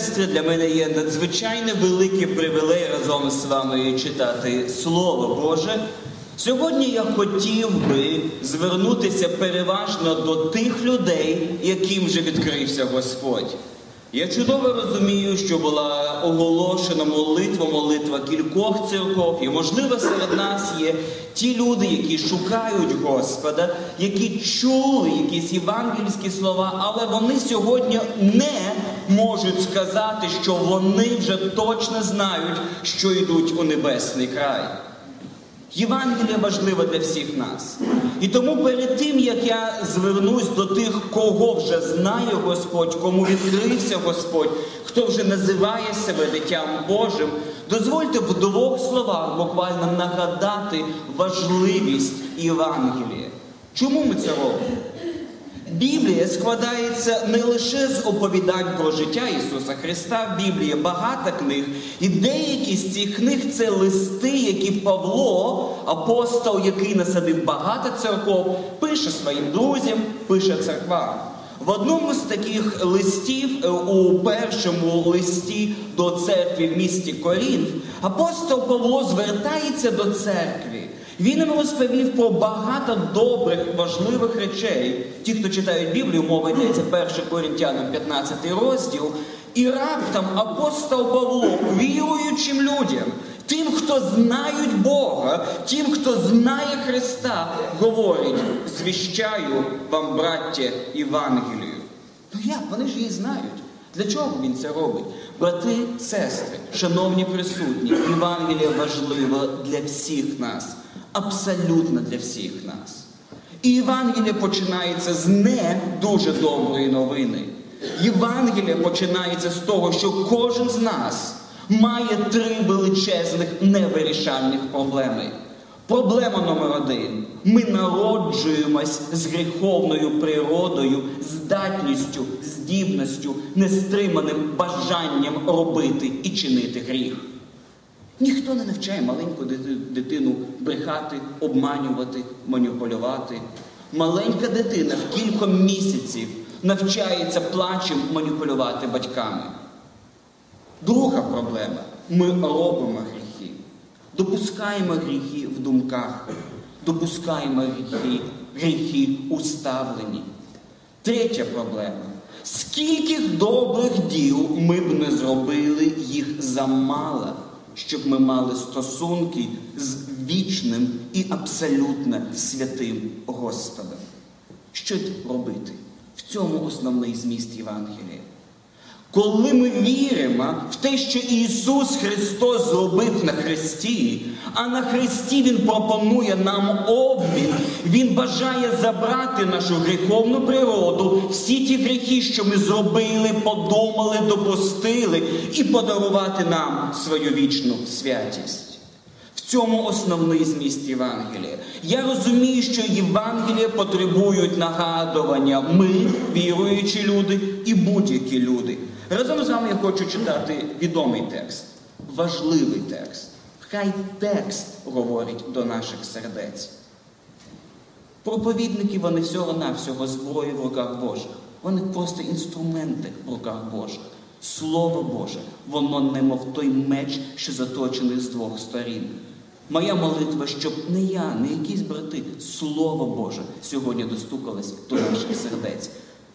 Сестри, для мене є надзвичайно великий привілей разом з вами читати Слово Боже. Сьогодні я хотів би звернутися переважно до тих людей, яким вже відкрився Господь. Я чудово розумію, що була оголошена молитва, молитва кількох церков, і, можливо, серед нас є ті люди, які шукають Господа, які чули якісь євангельські слова, але вони сьогодні не можуть сказати, що вони вже точно знають, що йдуть у небесний край. Євангелія важлива для всіх нас. І тому перед тим, як я звернусь до тих, кого вже знає Господь, кому відкрився Господь, хто вже називає себе дитям Божим, дозвольте в двох словах буквально нагадати важливість Євангелія. Чому ми це робимо? Біблія складається не лише з оповідань про життя Ісуса Христа, в Біблії багато книг, і деякі з цих книг це листи, які Павло, апостол, який насадив багато церков, пише своїм друзям, пише церквам. В одному з таких листів, е, у першому листі до церкви в місті Корінф, апостол Павло звертається до церкви. Він їм розповів про багато добрих, важливих речей. Ті, хто читають Біблію, мова йдеться 1 Корінтянам 15 розділ. І раптом апостол Павло віруючим людям, тим, хто знають Бога, тим, хто знає Христа, говорить: звіщаю вам, браття, Євангелію. Ну як? Вони ж її знають. Для чого він це робить? Брати, сестри, шановні присутні, Євангелія важлива для всіх нас, абсолютно для всіх нас. І Євангелія починається з не дуже доброї новини. Євангелія починається з того, що кожен з нас має три величезних невирішальних проблеми. Проблема номер один. Ми народжуємось з гріховною природою, здатністю, здібністю, нестриманим бажанням робити і чинити гріх. Ніхто не навчає маленьку дитину брехати, обманювати, маніпулювати. Маленька дитина в кілька місяців навчається плачем маніпулювати батьками. Друга проблема ми робимо гріхи. Допускаємо гріхи в думках, допускаємо гріхи, гріхи у ставленні. Третя проблема. Скільки добрих діл ми б не зробили їх замало, щоб ми мали стосунки з вічним і абсолютно святим Господом. Що робити? В цьому основний зміст Євангелія. Коли ми віримо в те, що Ісус Христос зробив на Христі, а на Христі Він пропонує нам обмін, Він бажає забрати нашу гріховну природу, всі ті гріхи, що ми зробили, подумали, допустили, і подарувати нам свою вічну святість. В цьому основний зміст Євангелія. Я розумію, що Євангелія потребують нагадування ми, віруючі люди, і будь-які люди. Разом з вами я хочу читати відомий текст, важливий текст. Хай текст говорить до наших сердець. Проповідники вони всього-навсього зброї в руках Божих. Вони просто інструменти в руках Божих. Слово Боже, воно немов той меч, що заточений з двох сторін. Моя молитва, щоб не я, не якісь брати, Слово Боже сьогодні достукалось до наших сердець.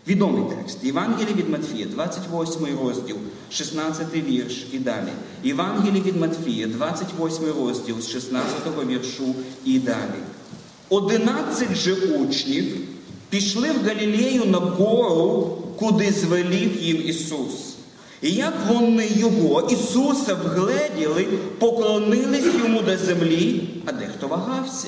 Відомий текст. Євангелій від Матфія, 28 розділ, 16 вірш і далі. Євангелій від Матфія, 28 розділ з 16 віршу і далі. Одинадцять же учнів пішли в Галілею на гору, куди звелів їм Ісус. І як вони його, Ісуса, вгледіли, поклонились йому до землі, а дехто вагався.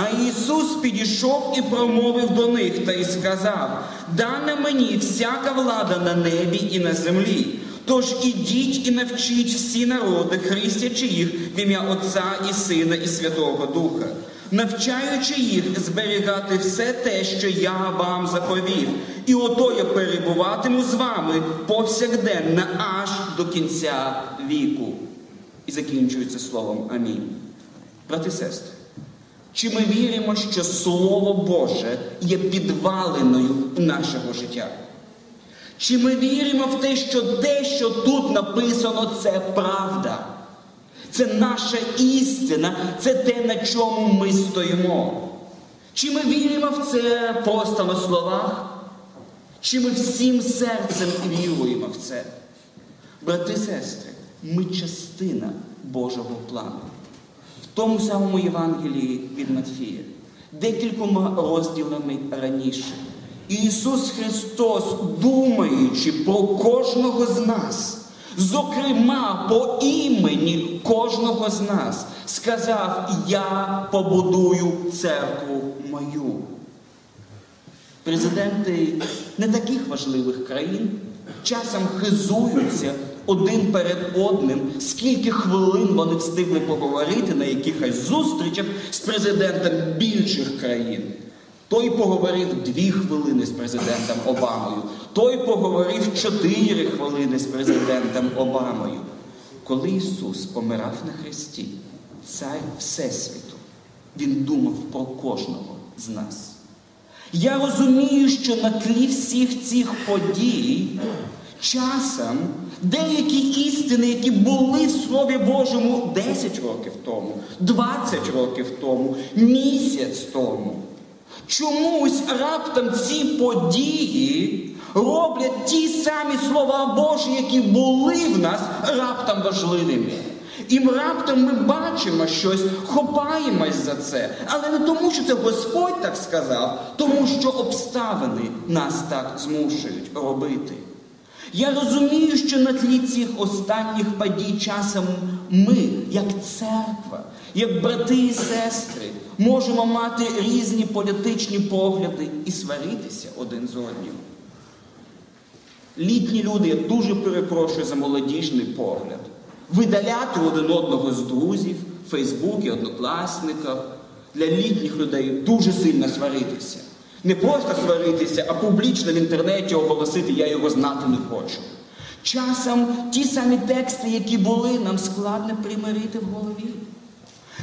А Ісус підійшов і промовив до них та й сказав: Дана мені всяка влада на небі і на землі. Тож ідіть і навчіть всі народи, хрестячи їх в ім'я Отця і Сина, і Святого Духа, навчаючи їх зберігати все те, що я вам заповів. І ото я перебуватиму з вами повсякденно аж до кінця віку. І закінчується словом Амінь. Брати сестри. Чи ми віримо, що Слово Боже є підвалиною нашого життя? Чи ми віримо в те, що те, що тут написано, це правда? Це наша істина, це те, на чому ми стоїмо. Чи ми віримо в це просто на словах? Чи ми всім серцем віруємо в це? Брати і сестри, ми частина Божого плану. Тому самому Євангелії від Матфія, декількома розділами раніше. Ісус Христос, думаючи про кожного з нас, зокрема по імені кожного з нас, сказав: Я побудую церкву мою. Президенти не таких важливих країн часом хизуються один перед одним, скільки хвилин вони встигли поговорити на якихось зустрічах з президентом більших країн. Той поговорив дві хвилини з президентом Обамою, той поговорив чотири хвилини з президентом Обамою. Коли Ісус помирав на Христі, Цар Всесвіту, Він думав про кожного з нас. Я розумію, що на тлі всіх цих подій часом деякі істини, які були в Слові Божому 10 років тому, 20 років тому, місяць тому, чомусь раптом ці події роблять ті самі слова Божі, які були в нас раптом важливими. І раптом ми бачимо щось, хопаємось за це. Але не тому, що це Господь так сказав, тому що обставини нас так змушують робити. Я розумію, що на тлі цих останніх подій часом ми, як церква, як брати і сестри, можемо мати різні політичні погляди і сваритися один з одним. Літні люди, я дуже перепрошую за молодіжний погляд видаляти один одного з друзів, в Фейсбуці, однокласниках. Для літніх людей дуже сильно сваритися. Не просто сваритися, а публічно в інтернеті оголосити Я його знати не хочу. Часом ті самі тексти, які були, нам складно примирити в голові.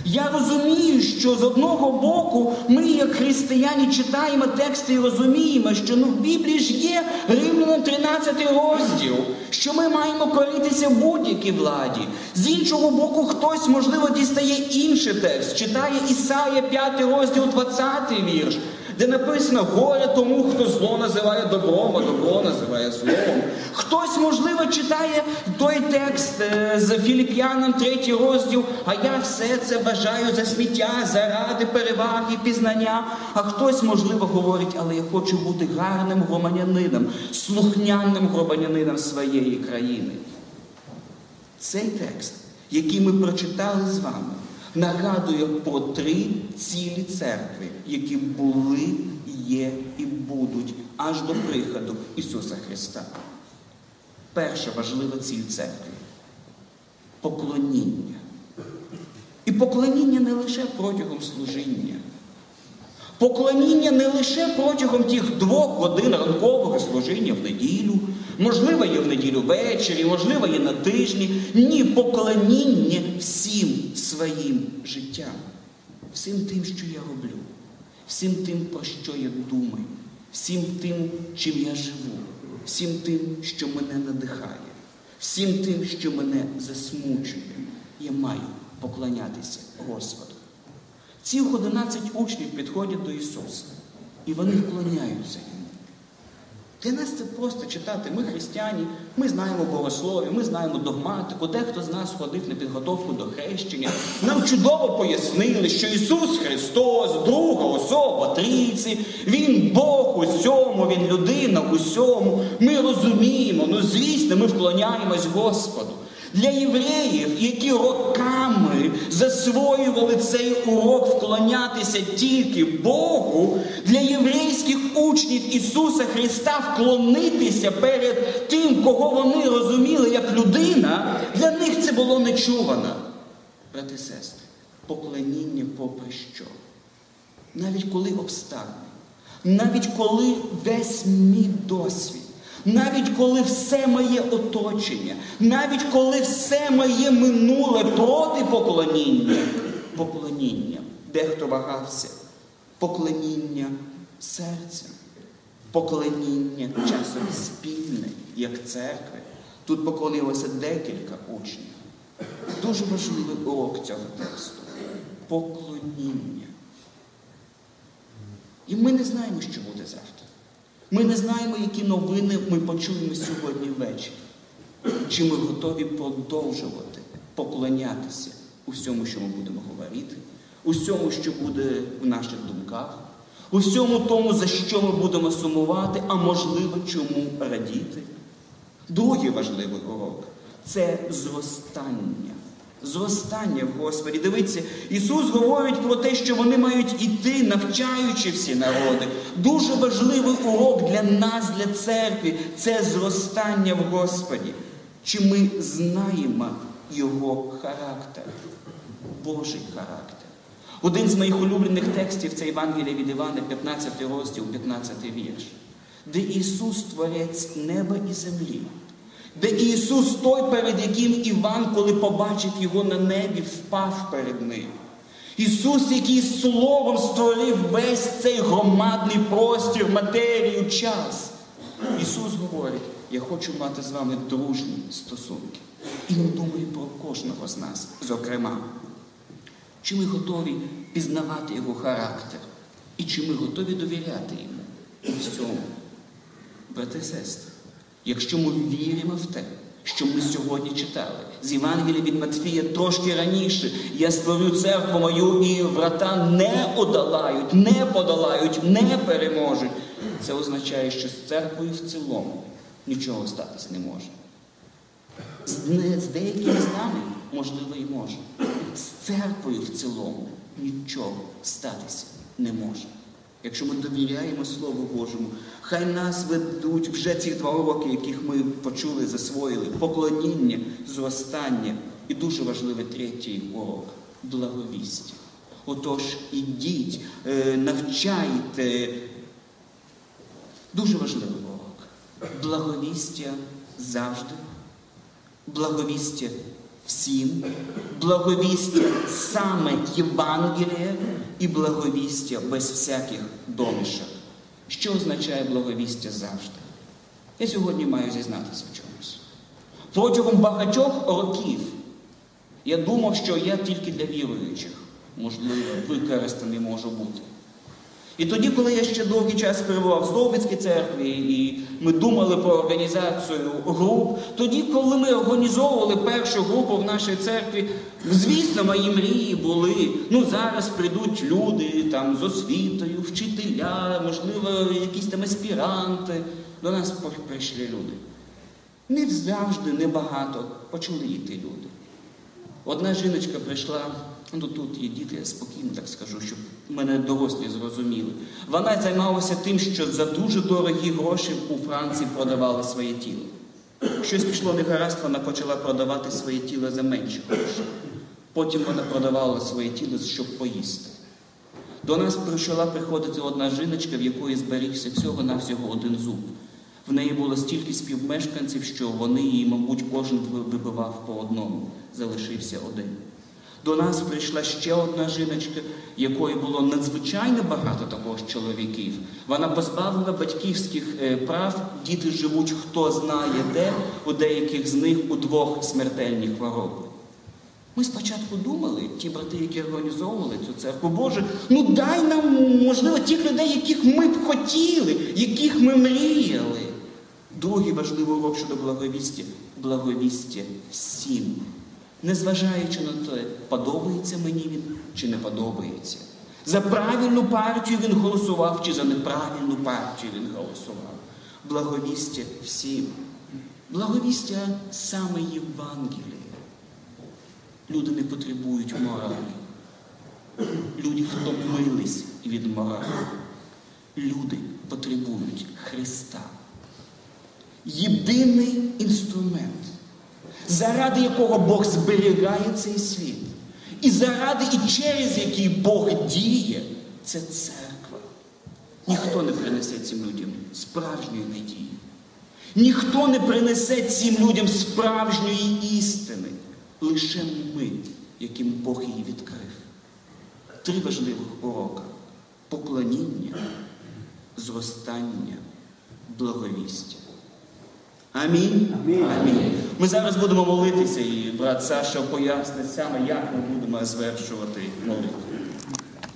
Я розумію, що з одного боку ми, як християні, читаємо тексти і розуміємо, що ну в Біблії ж є Римлянам 13 розділ, що ми маємо коритися будь-якій владі. З іншого боку, хтось, можливо, дістає інший текст, читає Ісая 5 розділ, 20 вірш де написано горе тому, хто зло називає добром, а добро називає злом. Хтось, можливо, читає той текст е, з Філіп'янам, третій розділ, а я все це вважаю за сміття, заради переваги, пізнання. А хтось, можливо, говорить, але я хочу бути гарним громадянином, слухняним громадянином своєї країни. Цей текст, який ми прочитали з вами нагадує про три цілі церкви, які були, є і будуть аж до приходу Ісуса Христа. Перша важлива ціль церкви поклоніння. І поклоніння не лише протягом служіння. Поклоніння не лише протягом тих двох годин ранкового служіння в неділю, можливо, є в неділю ввечері, можливо, є на тижні. Ні, поклоніння всім своїм життям, всім тим, що я роблю, всім тим, про що я думаю, всім тим, чим я живу, всім тим, що мене надихає, всім тим, що мене засмучує. Я маю поклонятися Господу. Ці 11 учнів підходять до Ісуса, і вони вклоняються йому. Для нас це просто читати. Ми християні, ми знаємо богослов'я, ми знаємо догматику. Дехто з нас ходив на підготовку до хрещення. Нам чудово пояснили, що Ісус Христос, друга особа трійці, Він Бог усьому, Він людина усьому. Ми розуміємо, ну звісно, ми вклоняємось Господу. Для євреїв, які роками засвоювали цей урок вклонятися тільки Богу, для єврейських учнів Ісуса Христа вклонитися перед тим, кого вони розуміли як людина, для них це було нечувано. Брати сестри, поклоніння попри що. Навіть коли обставини, навіть коли весь мій досвід навіть коли все моє оточення, навіть коли все моє минуле проти поклоніння, поклоніння, дехто вагався, поклоніння серця. поклоніння часом спільне, як церкви. Тут поклонилося декілька учнів. Дуже важливий урок цього тексту поклоніння. І ми не знаємо, що буде завтра. Ми не знаємо, які новини ми почуємо сьогодні ввечері. Чи ми готові продовжувати поклонятися усьому, що ми будемо говорити, усьому, що буде в наших думках, усьому тому, за що ми будемо сумувати, а можливо, чому радіти. Другий важливий урок це зростання. Зростання в Господі. Дивіться, Ісус говорить про те, що вони мають іти, навчаючи всі народи. Дуже важливий урок для нас, для церкви це зростання в Господі. Чи ми знаємо Його характер, Божий характер. Один з моїх улюблених текстів це Євангелія від Івана, 15 розділ, 15 вірш, де Ісус творець неба і землі. Де Ісус той, перед яким Іван, коли побачив його на небі, впав перед ним. Ісус, який словом створив весь цей громадний простір, матерію, час. Ісус говорить, я хочу мати з вами дружні стосунки. І Він думає про кожного з нас, зокрема. Чи ми готові пізнавати Його характер? І чи ми готові довіряти йому у всьому? Брати і сестри, якщо ми віримо в те, що ми сьогодні читали з Євангелія від Матфія трошки раніше, я створю церкву мою, і врата не одолають, не подолають, не переможуть. Це означає, що з церквою в цілому нічого статись не може. З, деякими з нами, можливо, і може. З церквою в цілому нічого статися не може. Якщо ми довіряємо Слову Божому, хай нас ведуть вже ці два уроки, яких ми почули, засвоїли, поклоніння, зростання і дуже важливий третій урок благовістя. Отож, ідіть, е, навчайте. Дуже важливий урок. Благовістя завжди, благовістя всім, благовістя саме Євангелія і благовістя без всяких домішок. Що означає благовістя завжди? Я сьогодні маю зізнатися в чомусь. Протягом багатьох років я думав, що я тільки для віруючих, можливо, використаний можу бути. І тоді, коли я ще довгий час перебував в Здобицькій церкві, і ми думали про організацію груп, тоді, коли ми організовували першу групу в нашій церкві, звісно, мої мрії були. Ну, зараз прийдуть люди там з освітою, вчителя, можливо, якісь там аспіранти. До нас прийшли люди. Не завжди, небагато почали йти люди. Одна жіночка прийшла. Ну тут є діти, я спокійно так скажу, щоб мене дорослі зрозуміли. Вона займалася тим, що за дуже дорогі гроші у Франції продавала своє тіло. Щось пішло не гаразд, вона почала продавати своє тіло за менші гроші. Потім вона продавала своє тіло, щоб поїсти. До нас почала приходити одна жіночка, в якої зберігся всього-навсього один зуб. В неї було стільки співмешканців, що вони її, мабуть, кожен вибивав по одному. Залишився один. До нас прийшла ще одна жіночка, якої було надзвичайно багато також чоловіків. Вона позбавлена батьківських прав, діти живуть хто знає де, у деяких з них у двох смертельні хвороби. Ми спочатку думали, ті брати, які організовували цю церкву, Боже, ну дай нам, можливо, тих людей, яких ми б хотіли, яких ми мріяли. Другий важливий урок щодо благовістя благовістя всім незважаючи на те, подобається мені він чи не подобається. За правильну партію він голосував, чи за неправильну партію він голосував. Благовістя всім. Благовістя саме Євангеліє. Люди не потребують моралі. Люди втомились від моралі. Люди потребують Христа. Єдиний інструмент заради якого Бог зберігає цей світ. І заради, і через який Бог діє, це церква. Ніхто не принесе цим людям справжньої надії. Ніхто не принесе цим людям справжньої істини. Лише ми, яким Бог її відкрив. Три важливих урока: поклоніння, зростання благовістя. Амінь. Амінь. Амінь. Ми зараз будемо молитися, і брат Саша пояснить саме, як ми будемо звершувати молитву.